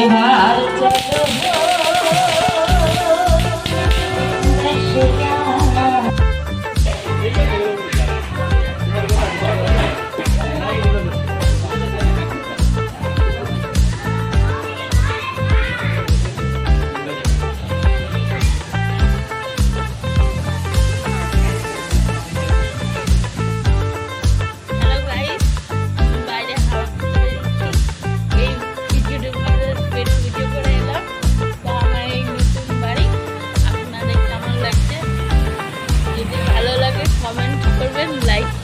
চলো or red light.